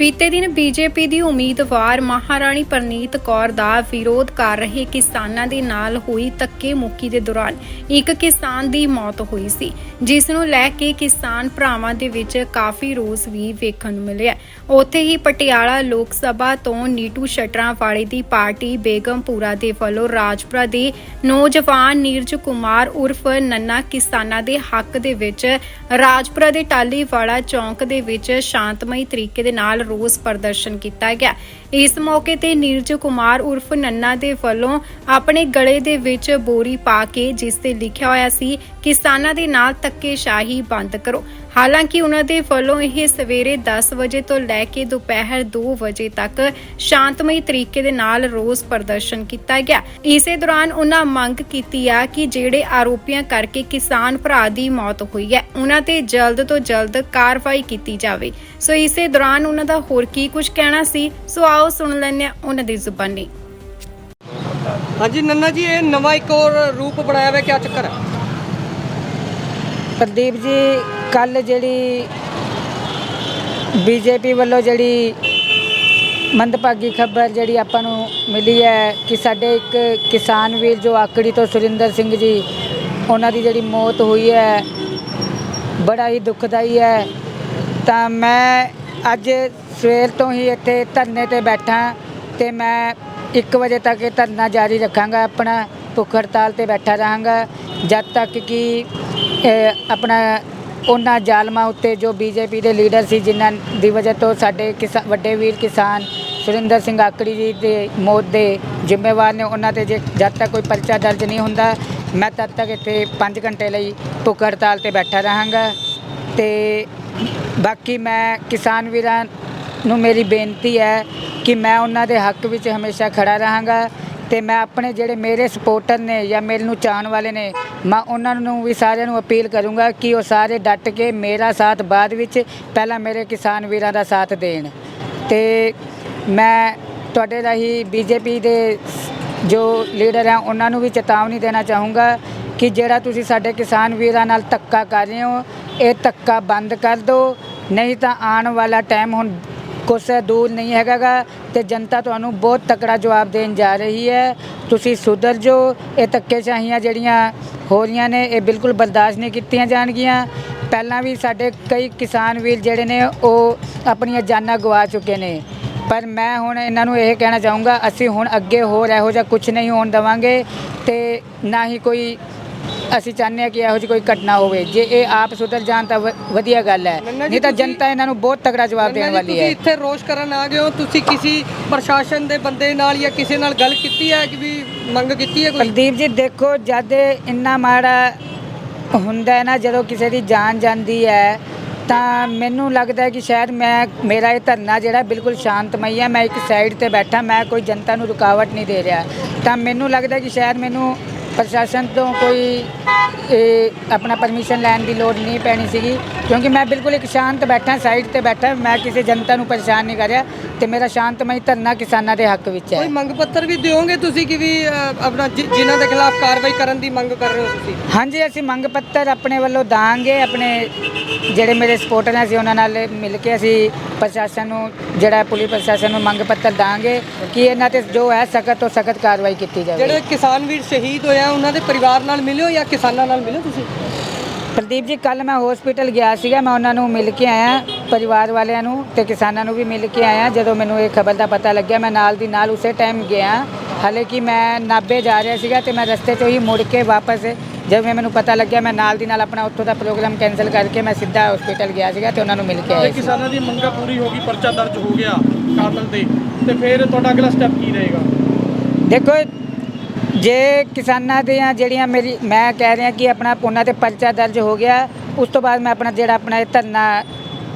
ਬੀਤੇ ਦਿਨ ਬੀਜੇਪੀ ਦੀ ਉਮੀਦਵਾਰ ਮਹਾਰਾਣੀ ਪ੍ਰਨੀਤ ਕੌਰ ਦਾ ਵਿਰੋਧ ਕਰ ਰਹੇ ਕਿਸਾਨਾਂ ਦੇ ਨਾਲ ਹੋਈ ਧੱਕੇ ਮੁੱਕੀ ਦੇ ਦੌਰਾਨ ਇੱਕ ਕਿਸਾਨ ਦੀ ਮੌਤ ਹੋਈ ਸੀ, ਜਿਸ ਨੂੰ ਲੈ ਕੇ ਕਿਸਾਨ ਭਰਾਵਾਂ ਦੇ ਵਿੱਚ ਕਾਫੀ ਰੋਸ ਵੀ ਵੇਖਣ ਨੂੰ ਮਿਲਿਆ। ਉੱਥੇ ਹੀ ਪਟਿਆਲਾ ਲੋਕ ਸਭਾ ਤੋਂ ਨੀਟੂ ਸ਼ਟਰਾਂ ਵਾਲੇ ਦੀ ਪਾਰਟੀ ਬੇਗਮਪੁਰਾ ਦੇ ਵੱਲੋਂ ਰਾਜਪੁਰਾ ਦੇ ਨੌਜਵਾਨ ਨੀਰਜ ਕੁਮਾਰ ਉਰਫ ਨੰਨਾ ਕਿਸਾਨਾਂ ਦੇ ਹੱਕ ਦੇ ਵਿੱਚ ਰਾਜਪੁਰਾ ਦੇ ਟਾਲੀਵਾਲਾ ਚੌਂਕ ਦੇ ਵਿੱਚ ਸ਼ਾਂਤਮਈ ਤਰੀਕੇ ਦੇ ਨਾਲ ਰੋਸ ਪ੍ਰਦਰਸ਼ਨ ਕੀਤਾ ਗਿਆ। ਇਸ ਮੌਕੇ ਤੇ ਨੀਰਜ ਕੁਮਾਰ ਉਰਫ ਨੰਨਾ ਦੇ ਵੱਲੋਂ ਆਪਣੇ ਗਲੇ ਦੇ ਵਿੱਚ ਬੋਰੀ ਪਾ ਕੇ ਜਿਸ ਤੇ ਲਿਖਿਆ ਹੋਇਆ ਸੀ, ਕਿਸਾਨਾਂ ਦੇ ਨਾਲ ਧੱਕੇਸ਼ਾਹੀ ਬੰਦ ਕਰੋ। ਹਾਲਾਂਕਿ ਉਹਨਾਂ ਦੇ ਵੱਲੋਂ ਇਹ ਸਵੇਰੇ 10 ਵਜੇ ਤੋਂ ਲੈ ਕੇ ਦੁਪਹਿਰ 2 ਵਜੇ ਤੱਕ ਸ਼ਾਂਤਮਈ ਤਰੀਕੇ ਦੇ ਨਾਲ ਰੋਸ ਪ੍ਰਦਰਸ਼ਨ ਕੀਤਾ ਗਿਆ। ਇਸੇ ਦੌਰਾਨ ਉਹਨਾਂ ਮੰਗ ਕੀਤੀ ਆ ਕਿ ਜਿਹੜੇ ਆਰੋਪੀਆਂ ਕਰਕੇ ਕਿਸਾਨ ਭਰਾ ਦੀ ਮੌਤ ਹੋਈ ਹੈ ਉਹਨਾਂ ਤੇ ਜਲਦ ਤੋਂ ਜਲਦ ਕਾਰਵਾਈ ਕੀਤੀ ਜਾਵੇ। ਸੋ ਇਸੇ ਦੌਰਾਨ ਉਹਨਾਂ ਦਾ ਹੋਰ ਕੀ ਕੁਝ ਕਹਿਣਾ ਸੀ ਸੋ ਆਓ ਸੁਣ ਲੈਂਦੇ ਹਾਂ ਉਹਨਾਂ ਦੀ ਜ਼ੁਬਾਨੀ। ਹਾਂਜੀ ਨੰਨਾ ਜੀ ਇਹ ਨਵਾਂ ਇੱਕ ਹੋਰ ਰੂਪ ਬਣਾਇਆ ਹੋਇਆ ਕੀ ਚੱਕਰ ਹੈ? ਪ੍ਰਦੀਪ ਜੀ ਕੱਲ ਜਿਹੜੀ ਬੀਜੇਪੀ ਵੱਲੋਂ ਜਿਹੜੀ ਮੰਦਭਾਗੀ ਖਬਰ ਜਿਹੜੀ ਆਪਾਂ ਨੂੰ ਮਿਲੀ ਹੈ ਕਿ ਸਾਡੇ ਇੱਕ ਕਿਸਾਨ ਵੀਰ ਜੋ ਆਕੜੀ ਤੋਂ ਸੁਰਿੰਦਰ ਸਿੰਘ ਜੀ, ਉਹਨਾਂ ਦੀ ਜਿਹੜੀ ਮੌਤ ਹੋਈ ਹੈ, ਬੜਾ ਹੀ ਦੁਖਦਾਈ ਹੈ। ਤਾਂ ਮੈਂ ਅੱਜ ਸਵੇਰ ਤੋਂ ਹੀ ਇੱਥੇ ਧਰਨੇ ਤੇ ਬੈਠਾ ਤੇ ਮੈਂ 1 ਵਜੇ ਤੱਕ ਇਹ ਧਰਨਾ ਜਾਰੀ ਰੱਖਾਂਗਾ, ਆਪਣਾ ਭੁੱਖ ਹੜਤਾਲ ਤੇ ਬੈਠਾ ਰਹਾਂਗਾ। ਜਦ ਤੱਕ ਕਿ ਆਪਣਾ ਉਹਨਾਂ ਜ਼ਾਲਮਾਂ ਉੱਤੇ ਜੋ ਬੀਜੇਪੀ ਦੇ ਲੀਡਰ ਸੀ, ਜਿਨ੍ਹਾਂ ਦੀ ਵਜ੍ਹਾ ਤੋਂ ਸਾਡੇ ਕਿਸਾ, ਵੱਡੇ ਵੀਰ ਕਿਸਾਨ ਸੁਰਿੰਦਰ ਸਿੰਘ ਆਕੜੀ ਜੀ ਦੇ ਮੌਤ ਦੇ ਜ਼ਿੰਮੇਵਾਰ ਨੇ। ਉਹਨਾਂ ਤੇ ਜੇ ਜਦ ਤੱਕ ਕੋਈ ਪਰਚਾ ਦਰਜ ਨਹੀਂ ਹੁੰਦਾ, ਮੈਂ ਤਦ ਤੱਕ ਇੱਥੇ 5 ਘੰਟੇ ਲਈ ਭੁੱਖ ਹੜਤਾਲ ਤੇ ਬੈਠਾ ਰਹਾਂਗਾ। ਤੇ ਬਾਕੀ ਮੈਂ ਕਿਸਾਨ ਵੀਰਾਂ ਨੂੰ ਮੇਰੀ ਬੇਨਤੀ ਹੈ ਕਿ ਮੈਂ ਉਹਨਾਂ ਦੇ ਹੱਕ ਵਿੱਚ ਹਮੇਸ਼ਾ ਖੜਾ ਰਹਾਂਗਾ ਤੇ ਮੈਂ ਆਪਣੇ ਜਿਹੜੇ ਮੇਰੇ ਸਪੋਰਟਰ ਨੇ ਜਾਂ ਮੇਰੇ ਨੂੰ ਚਾਹਣ ਵਾਲੇ ਨੇ ਮੈਂ ਉਹਨਾਂ ਨੂੰ ਵੀ ਸਾਰਿਆਂ ਨੂੰ ਅਪੀਲ ਕਰੂੰਗਾ ਕਿ ਉਹ ਸਾਰੇ ਡਟ ਕੇ ਮੇਰਾ ਸਾਥ ਬਾਅਦ ਵਿੱਚ ਪਹਿਲਾਂ ਮੇਰੇ ਕਿਸਾਨ ਵੀਰਾਂ ਦਾ ਸਾਥ ਦੇਣ। ਤੇ ਮੈਂ ਤੁਹਾਡੇ ਰਾਹੀਂ ਬੀਜੇਪੀ ਦੇ ਜੋ ਲੀਡਰ ਹੈ ਉਹਨਾਂ ਨੂੰ ਵੀ ਚੇਤਾਵਨੀ ਦੇਣਾ ਚਾਹੂੰਗਾ ਕਿ ਜਿਹੜਾ ਤੁਸੀਂ ਸਾਡੇ ਕਿਸਾਨ ਵੀਰਾਂ ਨਾਲ ਧੱਕਾ ਕਰ ਰਹੇ ਹੋ, ਇਹ ਧੱਕਾ ਬੰਦ ਕਰ ਦਿਓ। ਨਹੀਂ ਤਾਂ ਆਉਣ ਵਾਲਾ ਟਾਈਮ ਹੁਣ ਕੁਛ ਦੂਰ ਨਹੀਂ ਹੈਗਾਗਾ ਤੇ ਜਨਤਾ ਤੁਹਾਨੂੰ ਬਹੁਤ ਤਕੜਾ ਜਵਾਬ ਦੇਣ ਜਾ ਰਹੀ ਹੈ। ਤੁਸੀਂ ਸੁਧਰ ਜੋ ਇਹ ਧੱਕੇਸ਼ਾਹੀਆਂ ਜਿਹੜੀਆਂ ਹੋ ਰਹੀਆਂ ਨੇ, ਇਹ ਬਿਲਕੁਲ ਬਰਦਾਸ਼ਤ ਨਹੀਂ ਕੀਤੀਆਂ ਜਾਣਗੀਆਂ। ਪਹਿਲਾਂ ਵੀ ਸਾਡੇ ਕਈ ਕਿਸਾਨ ਵੀਰ ਜਿਹੜੇ ਨੇ, ਉਹ ਆਪਣੀਆਂ ਜਾਨਾਂ ਗਵਾ ਚੁੱਕੇ ਨੇ। ਪਰ ਮੈਂ ਹੁਣ ਇਹਨਾਂ ਨੂੰ ਇਹ ਕਹਿਣਾ ਚਾਹੂੰਗਾ, ਅਸੀਂ ਹੁਣ ਅੱਗੇ ਹੋਰ ਇਹੋ ਜਿਹਾ ਕੁਝ ਨਹੀਂ ਹੋਣ ਦੇਵਾਂਗੇ ਤੇ ਨਾ ਹੀ ਕੋਈ ਅਸੀਂ ਚਾਹੁੰਦੇ ਹਾਂ ਕਿ ਇਹੋ ਜਿਹੀ ਕੋਈ ਘਟਨਾ ਹੋਵੇ। ਜੇ ਇਹ ਆਪ ਸੁਧਰ ਜਾਣ ਤਾਂ ਵ- ਵਧੀਆ ਗੱਲ ਹੈ। ਜੀ ਨਹੀਂ ਤਾਂ ਤੁਸੀਂ- ਜਨਤਾ ਇਹਨਾਂ ਨੂੰ ਬਹੁਤ ਤਗੜਾ ਜਵਾਬ ਦੇਣ ਵਾਲੀ ਹੈ। ਤੁਸੀਂ ਇੱਥੇ ਰੋਸ਼ ਕਰਨ ਆ ਗਏ ਹੋ। ਤੁਸੀਂ ਕਿਸੇ ਪ੍ਰਸ਼ਾਸਨ ਦੇ ਬੰਦੇ ਨਾਲ ਜਾਂ ਕਿਸੇ ਨਾਲ ਗੱਲ ਕੀਤੀ ਹੈ ਕਿ ਵੀ ਮੰਗ ਕੀਤੀ ਹੈ ਕੋਈ? ਪ੍ਰਦੀਪ ਜੀ ਦੇਖੋ ਜਦ ਇੰਨਾ ਮਾੜਾ ਹੁੰਦਾ ਹੈ ਨਾ ਜਦੋਂ ਕਿਸੇ ਦੀ ਜਾਨ ਜਾਂਦੀ ਹੈ ਤਾਂ ਮੈਨੂੰ ਲੱਗਦਾ ਹੈ ਕਿ ਸ਼ਾਇਦ ਮੈਂ ਮੇਰਾ ਇਹ ਧਰਨਾ ਜਿਹੜਾ ਬਿਲਕੁਲ ਸ਼ਾਂਤਮਈ ਹੈ ਮੈਂ ਇੱਕ ਸਾਈਡ ਤੇ ਬੈਠਾ ਮੈਂ ਕੋਈ ਜਨਤਾ ਨੂੰ ਰੁਕਾਵਟ ਨਹੀਂ ਦੇ ਰਿਹਾ। ਤਾਂ ਮੈਨੂੰ ਲੱਗਦਾ ਕਿ ਸ਼ਾਇਦ ਮੈਨੂੰ ਪ੍ਰਸ਼ਾਸਨ ਤੋਂ ਕੋਈ, ਇਹ, ਆਪਣਾ ਪਰਮਿਸ਼ਨ ਲੈਣ ਦੀ ਲੋੜ ਨਹੀਂ ਪੈਣੀ ਸੀਗੀ, ਕਿਉਂਕਿ ਮੈਂ ਬਿਲਕੁਲ ਇੱਕ ਸ਼ਾਂਤ ਬੈਠਾ ਸਾਈਡ ਤੇ ਬੈਠਾ, ਮੈਂ ਕਿਸੇ ਜਨਤਾ ਨੂੰ ਪਰੇਸ਼ਾਨ ਨਹੀਂ ਕਰ ਰਿਹਾ। ਤੇ ਮੇਰਾ ਸ਼ਾਂਤਮਈ ਧਰਨਾ ਕਿਸਾਨਾਂ ਦੇ ਹੱਕ ਵਿੱਚ ਹੈ। ਕੋਈ ਮੰਗ ਪੱਤਰ ਵੀ ਦਿਓਗੇ ਤੁਸੀਂ ਕਿ ਵੀ ਅ, ਆਪਣਾ ਜਿ- ਜਿਨ੍ਹਾਂ ਦੇ ਖਿਲਾਫ ਕਾਰਵਾਈ ਕਰਨ ਦੀ ਮੰਗ ਕਰ ਰਹੇ ਹੋ ਤੁਸੀਂ? ਹਾਂਜੀ ਅਸੀਂ ਮੰਗ ਪੱਤਰ ਆਪਣੇ ਵੱਲੋਂ ਦਾਂਗੇ ਆਪਣੇ ਜਿਹੜੇ ਮੇਰੇ ਸਪੋਰਟਰ ਨੇ ਅਸੀਂ ਉਹਨਾਂ ਨਾਲ ਮਿਲ ਕੇ ਅਸੀਂ ਪ੍ਰਸ਼ਾਸਨ ਨੂੰ ਜਿਹੜਾ ਪੁਲਿਸ ਪ੍ਰਸ਼ਾਸਨ ਨੂੰ ਮੰਗ ਪੱਤਰ ਦਾਂਗੇ ਕਿ ਇਹਨਾਂ ਤੇ ਜੋ ਹੈ ਸਖਤ ਤੋਂ ਸਖਤ ਕਾਰਵਾਈ ਕੀਤੀ ਜਾਵੇ। ਜਿਹੜੇ ਕਿਸਾਨ ਵੀਰ ਸ਼ਹੀਦ ਹੋਏ ਆ ਉਹਨਾਂ ਦੇ ਪਰਿਵਾਰ ਨਾਲ ਮਿਲਿਓ ਜਾਂ ਕਿਸਾਨਾਂ ਨਾਲ ਮਿਲਿਓ ਤੁਸੀਂ? ਪ੍ਰਦੀਪ ਜੀ ਕੱਲ ਮੈਂ ਹਸਪੀਟਲ ਗਿਆ ਸੀਗਾ ਮੈਂ ਉਹਨਾਂ ਨੂੰ ਮਿਲ ਕੇ ਆਇਆ। ਪਰਿਵਾਰ ਵਾਲਿਆਂ ਨੂੰ ਤੇ ਕਿਸਾਨਾਂ ਨੂੰ ਵੀ ਮਿਲ ਕੇ ਆਇਆ। ਜਦੋਂ ਮੈਨੂੰ ਇਹ ਖਬਰ ਦਾ ਪਤਾ ਲੱਗਿਆ ਮੈਂ ਨਾਲ ਦੀ ਨਾਲ ਉਸੇ ਟਾਈਮ ਗਿਆ। ਹਾਲੇ ਕਿ ਮੈਂ ਨਾਬੇ ਜਾ ਰਿਹਾ ਸੀਗਾ ਤੇ ਮੈਂ ਰਸਤੇ 'ਚੋਂ ਹੀ ਮੁੜ ਕੇ ਵਾਪਸ ਜਦੋਂ ਮੈਨੂੰ ਪਤਾ ਲੱਗਿਆ ਮੈਂ ਨਾਲ ਦੀ ਨਾਲ ਆਪਣਾ ਉੱਥੋਂ ਦਾ ਪ੍ਰੋਗਰਾਮ ਕੈਨਸਲ ਕਰਕੇ ਮੈਂ ਸਿੱਧਾ ਹਸਪੀਟਲ ਗਿਆ ਸੀਗਾ ਤੇ ਉਹਨਾਂ ਨੂੰ ਮਿਲ ਕੇ ਆਇਆ ਕਿਸਾਨਾਂ ਦੀ ਮੰਗਾਂ ਪੂਰੀ ਹੋ ਗਈ ਪਰਚਾ ਦਰਜ ਹੋ ਗਿਆ ਕਾਤਲ ਤੇ। ਤੇ ਫਿਰ ਤੁਹਾਡਾ ਅਗਲਾ ਸਟੈਪ ਕੀ ਰਹੇਗਾ? ਦੇਖੋ ਜੇ ਕਿਸਾਨਾਂ ਦੀਆਂ ਜਿਹੜੀਆਂ ਮੇਰੀ ਮੈਂ ਕਹਿ ਰਿਹਾ ਕਿ ਆਪਣਾ ਉਹਨਾਂ ਤੇ ਪਰਚਾ ਦਰਜ ਹੋ ਗਿਆ ਉਸ ਤੋਂ ਬਾਅਦ ਮੈਂ ਆਪਣਾ ਜਿਹੜਾ ਆਪਣਾ ਇਹ ਧਰਨਾ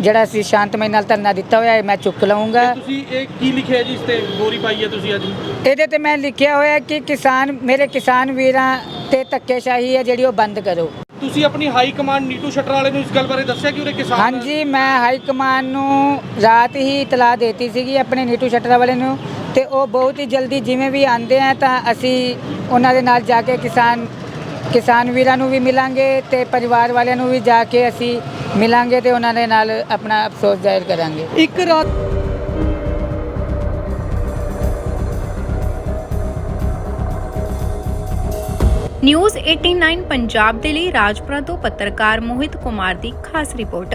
ਜਿਹੜਾ ਸੀ ਸ਼ਾਂਤਮਈ ਨਾਲ ਧਰਨਾ ਦਿੱਤਾ ਹੋਇਆ ਹੈ ਮੈਂ ਚੁੱਕ ਲਵਾਂਗਾ ਤੁਸੀਂ ਇਹ ਕੀ ਲਿਖਿਆ ਜੀ ਇਸ ਤੇ? ਗੋਰੀ ਪਾਈ ਹੈ ਤੁਸੀਂ ਅੱਜ? ਇਹਦੇ ਤੇ ਮੈਂ ਲਿਖਿਆ ਹੋਇਆ ਕਿ ਕਿਸਾਨ ਮੇਰੇ ਕਿਸਾਨ ਵੀਰਾਂ ਤੇ ਧੱਕੇਸ਼ਾਹੀ ਹੈ ਜਿਹੜੀ ਉਹ ਬੰਦ ਕਰੋ। ਤੁਸੀਂ ਆਪਣੀ ਹਾਈ ਕਮਾਂਡ ਨੀਟੂ ਸ਼ਟਰ ਵਾਲੇ ਨੂੰ ਇਸ ਗੱਲ ਬਾਰੇ ਦੱਸਿਆ ਕਿ ਉਹਦੇ ਕਿਸਾਨ ਹਾਂਜੀ ਮੈਂ ਹਾਈ ਕਮਾਨ ਨੂੰ ਰਾਤ ਹੀ ਇਤਲਾਹ ਦੇਤੀ ਸੀਗੀ ਆਪਣੇ ਨੀਟੂ ਸ਼ਟਰਾ ਵਾਲੇ ਨੂੰ ਤੇ ਉਹ ਬਹੁਤ ਹੀ ਜਲਦੀ ਜਿਵੇਂ ਵੀ ਆਂਦੇ ਆ ਤਾਂ ਅਸੀਂ ਉਹਨਾਂ ਦੇ ਨਾਲ ਜਾ ਕੇ ਕਿਸਾਨ ਕਿਸਾਨ ਵੀਰਾਂ ਨੂੰ ਵੀ ਮਿਲਾਂਗੇ ਤੇ ਪਰਿਵਾਰ ਵਾਲਿਆਂ ਨੂੰ ਵੀ ਜਾ ਕੇ ਅਸੀਂ ਮਿਲਾਂਗੇ ਤੇ ਉਹਨਾਂ ਦੇ ਨਾਲ ਆਪਣਾ ਅਫਸੋਸ ਜ਼ਾਹਿਰ ਕਰਾਂਗੇ। ਇੱਕ ਰਾਤ ਨਿਊਜ਼ 89 ਪੰਜਾਬ ਦੇ ਲਈ ਰਾਜਪੁਰਾ ਤੋਂ ਪੱਤਰਕਾਰ ਮੋਹਿਤ ਕੁਮਾਰ ਦੀ ਖਾਸ ਰਿਪੋਰਟ।